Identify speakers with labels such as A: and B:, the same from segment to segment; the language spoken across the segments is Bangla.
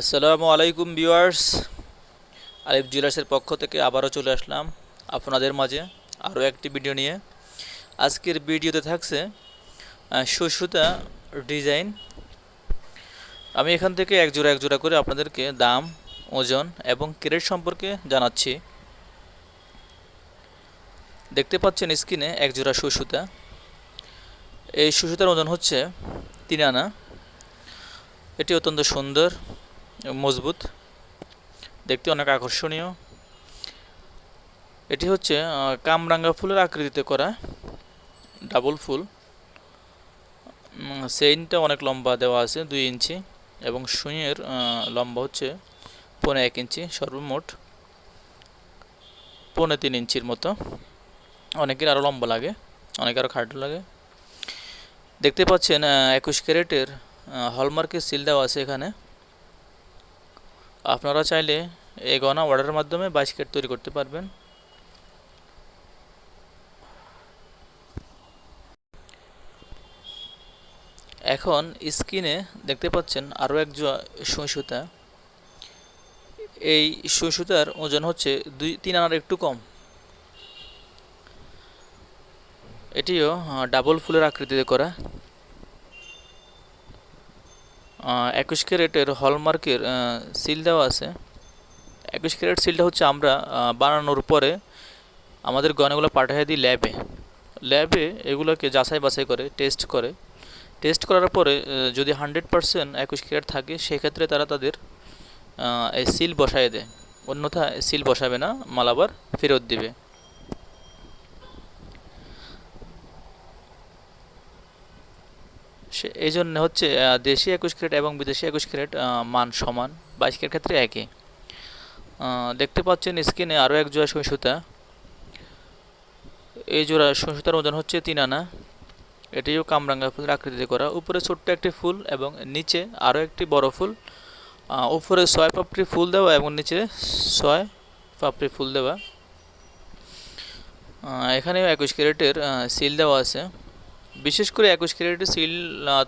A: আসসালামু আলাইকুম ভিউয়ার্স। আলিফ জুয়েলার্সের পক্ষ থেকে আবারও চলে আসলাম আপনাদের মাঝে আরও একটি ভিডিও নিয়ে। আজকের ভিডিওতে থাকছে সুসুতা ডিজাইন। আমি এখান থেকে এক জোড়া এক জোড়া করে আপনাদেরকে দাম, ওজন এবং ক্রেট সম্পর্কে জানাচ্ছি। দেখতে পাচ্ছেন স্ক্রিনে এক জোড়া সুসুতা এই সুসুতার ওজন হচ্ছে তিন আনা। এটি অত্যন্ত সুন্দর। মজবুত দেখতে অনেক আকর্ষণীয়। এটি হচ্ছে কামরাঙ্গা ফুলের আকৃতিতে করা ডাবল ফুল। সেইনটা অনেক লম্বা দেওয়া আছে দুই ইঞ্চি এবং আহ, লম্বা হচ্ছে পৌনে এক ইঞ্চি সর্বমোট পৌনে তিন ইঞ্চির মতো। অনেকের আরও লম্বা লাগে অনেকের আরও খাটো লাগে। দেখতে পাচ্ছেন একুশ ক্যারেটের হলমার্কের সিল দেওয়া আছে এখানে। আপনারা চাইলে এই গহনা অর্ডারের মাধ্যমে বাইশ ক্যারেট তৈরি করতে পারবেন। এখন স্ক্রিনে দেখতে পাচ্ছেন আরও এক সুই এই সুই সুতার ওজন হচ্ছে দুই তিন আনার একটু কম। এটিও ডাবল ফুলের আকৃতিতে করা। একুশ ক্যারেটের হলমার্কের সিল দেওয়া আছে। একুশ ক্যারেট সিলটা হচ্ছে আমরা বানানোর পরে আমাদের গয়নাগুলো পাঠিয়ে দিই ল্যাবে ল্যাবে এগুলোকে যাচাই বাছাই করে টেস্ট করে। টেস্ট করার পরে যদি হান্ড্রেড পারসেন্ট একুশ ক্যারেট থাকে, সেক্ষেত্রে তারা তাদের এই সিল বসায় দেয়। অন্যথা সিল বসাবে না মাল আবার ফেরত দিবে। সে এই জন্য হচ্ছে দেশি একুশ ক্যারেট এবং বিদেশি একুশ ক্যারেট মান সমান, বাইশ ক্যারেট ক্ষেত্রে একই। দেখতে পাচ্ছেন স্ক্রিনে আরও এক জোড়া সুই এই জোড়া সুই ওজন হচ্ছে তিন আনা। এটিও কামরাঙ্গা ফুলের আকৃতিতে করা। উপরে ছোট্ট একটি ফুল এবং নিচে আরও একটি বড় ফুল। উপরে ছয় পাপড়ি ফুল দেওয়া এবং নিচে ছয় পাপড়ি ফুল দেওয়া। এখানেও একুশ ক্যারেটের সিল দেওয়া আছে। বিশেষ করে একুশ ক্যারেটের সিল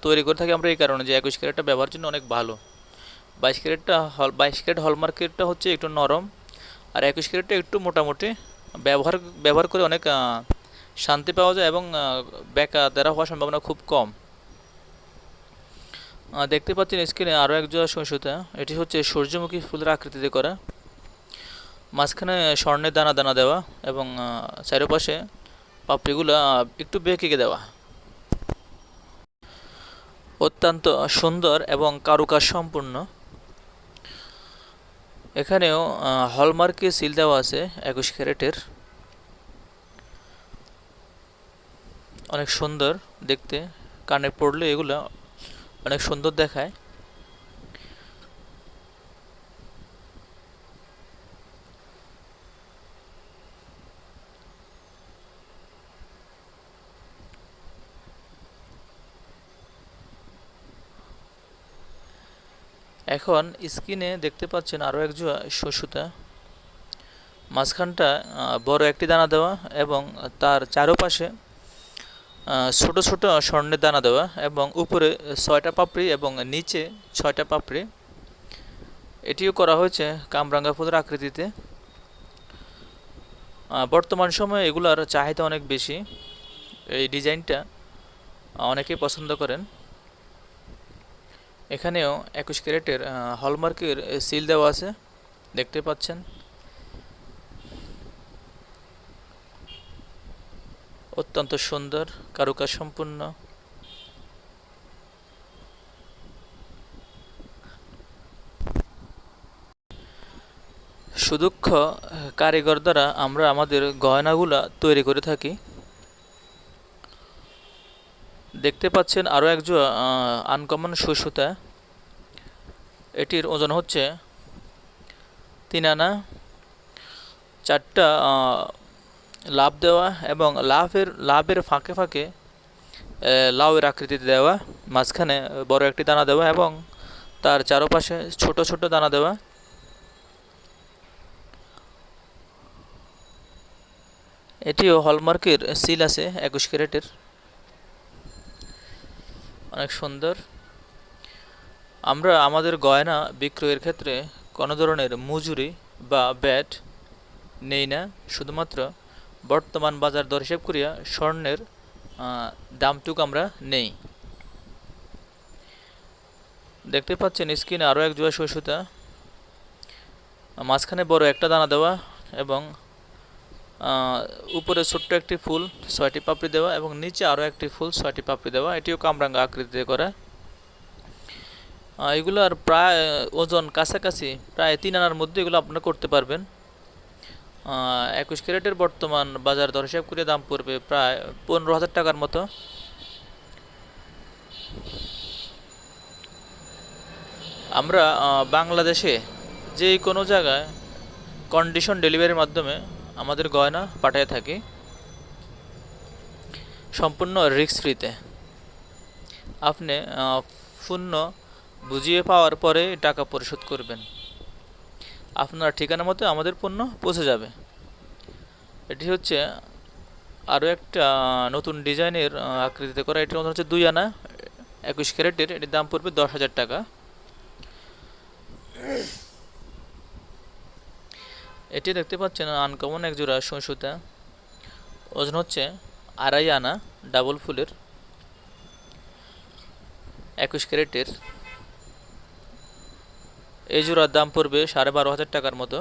A: তৈরি করে থাকি আমরা এই কারণে যে একুশ ক্যারেটটা ব্যবহারের জন্য অনেক ভালো। বাইশ ক্যারেটটা হল বাইশ ক্যারেট হলমার্কেটটা হচ্ছে একটু নরম, আর একুশ ক্যারেটটা একটু মোটামুটি। ব্যবহার ব্যবহার করে অনেক শান্তি পাওয়া যায় এবং বেকা দ্বারা হওয়ার সম্ভাবনা খুব কম। দেখতে পাচ্ছেন স্ক্রিনে আরও এক জোড়া এটি হচ্ছে সূর্যমুখী ফুলের আকৃতিতে করা। মাঝখানে স্বর্ণের দানা দানা দেওয়া এবং চারপাশে পাপড়িগুলো একটু বেঁকে দেওয়া। অত্যন্ত সুন্দর এবং কারুকাজ সম্পূর্ণ এখানেও হলমার্কে সিল দেওয়া আছে একুশ ক্যারেটের। অনেক সুন্দর দেখতে। কানে পড়লে এগুলো অনেক সুন্দর দেখায়। এখন স্ক্রিনে দেখতে পাচ্ছেন আরও এক জোড়া সুতা মাঝখানটা বড় একটি দানা দেওয়া এবং তার চারপাশে ছোট ছোট স্বর্ণের দানা দেওয়া এবং উপরে ছয়টা পাপড়ি এবং নিচে ছয়টা পাপড়ি। এটিও করা হয়েছে কামরাঙ্গা ফুলের আকৃতিতে। বর্তমান সময়ে এগুলার চাহিদা অনেক বেশি। এই ডিজাইনটা অনেকেই পছন্দ করেন। এখানেও একুশ ক্যারেটের হলমার্কের সিল দেওয়া আছে। দেখতে পাচ্ছেন। অত্যন্ত সুন্দর কারুকাজ সম্পূর্ণ সুদক্ষ কারিগর দ্বারা আমরা আমাদের গয়নাগুলা তৈরি করে থাকি। দেখতে পাচ্ছেন আরও এক জোড়া আনকমন সুসুতা এটির ওজন হচ্ছে তিন আনা, চারটা লাভ দেওয়া এবং লাভের লাভের ফাঁকে ফাঁকে লাউয়ের আকৃতিতে দেওয়া, মাঝখানে বড় একটি দানা দেওয়া এবং তার চারপাশে ছোট ছোট দানা দেওয়া। এটিও হলমার্কের সিল আছে, একুশ ক্যারেটের। অনেক সুন্দর। আমরা আমাদের গয়না বিক্রয়ের ক্ষেত্রে কোনো ধরনের মজুরি বা ব্যাট নেই না। শুধুমাত্র বর্তমান বাজার দর হিসেব করিয়া স্বর্ণের দামটুকু আমরা নেই। দেখতে পাচ্ছেন স্ক্রিনে আরও এক সই সুতা মাঝখানে বড় একটা দানা দেওয়া এবং উপরে ছোট্ট একটি ফুল, ছয়টি পাপড়ি দেওয়া এবং নিচে আরও একটি ফুল, ছয়টি পাপড়ি দেওয়া। এটিও কামরাঙ্গা আকৃতিতে করা। এগুলোর প্রায়, ওজন কাছাকাছি প্রায় তিন আনার মধ্যে এগুলো আপনারা করতে পারবেন। একুশ ক্যারেটের বর্তমান বাজার দর হিসাব করে দাম পড়বে প্রায় পনেরো হাজার টাকার মতো। আমরা বাংলাদেশে যে কোনো জায়গায় কন্ডিশন ডেলিভারির মাধ্যমে আমাদের গয়না পাঠিয়ে থাকি সম্পূর্ণ রিস্ক ফ্রিতে। আপনি পণ্য বুঝিয়ে পাওয়ার পরে টাকা পরিশোধ করবেন। আপনার ঠিকানা মতো আমাদের পণ্য পৌঁছে যাবে। এটি হচ্ছে আরও একটা নতুন ডিজাইনের আকৃতিতে করা। এটির মধ্যে হচ্ছে দুই আনা, একুশ ক্যারেটের। এটির দাম পড়বে দশ হাজার টাকা। এটি দেখতে পাচ্ছেন আনকমন এক জোড়া সুতা। ওজন হচ্ছে আড়াই আনা ডাবল ফুলের। একুশ ক্যারেটের। এই জোড়ার দাম পড়বে সাড়ে বারো হাজার টাকার মতো।